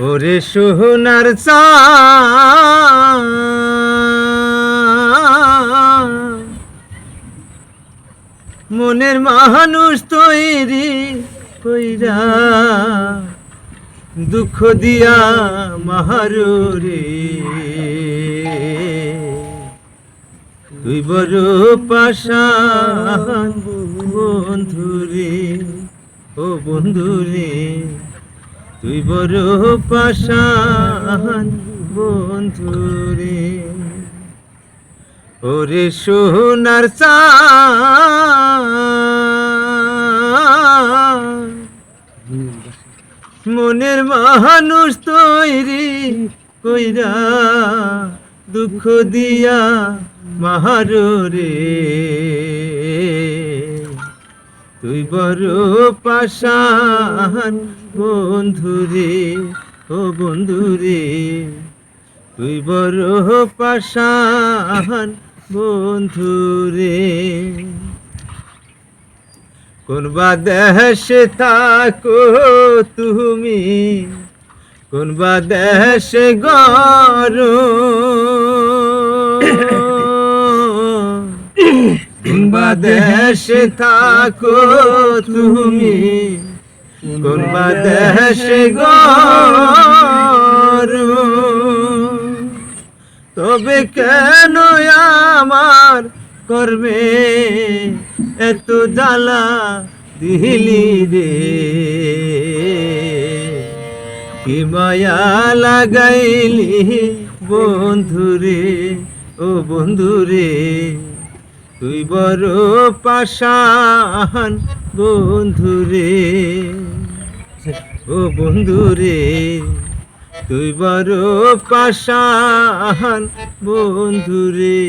ওরে সোনার চা। মনের মানুষ তৈরি কইরা দুঃখ দিয়া মাহারে তুই বড় পাশান বন্ধুরে, ও বন্ধুরে। তুই বড় পাশান বন্ধুরে ওরে সোনার মনের মানুষ তৈরি কইরা দুঃখ দিয়া মাহারে তুই বড় পাশান বন্ধুরে ও বন্ধুরে তুই বড় পাশান বন্ধুরে কোন বা দেশে থাকো তুমি, কোন বা দেশে দেশে থাকো তুমি। কোন দেশে তবে কেন আমার করবে এত জ্বালা দিলি রে? কি মায়া লাগাইলি বন্ধুরে, ও বন্ধুরে? তুই বড় পাশান বন্ধুরে ও বন্ধুরে তুই বড় পাশান বন্ধুরে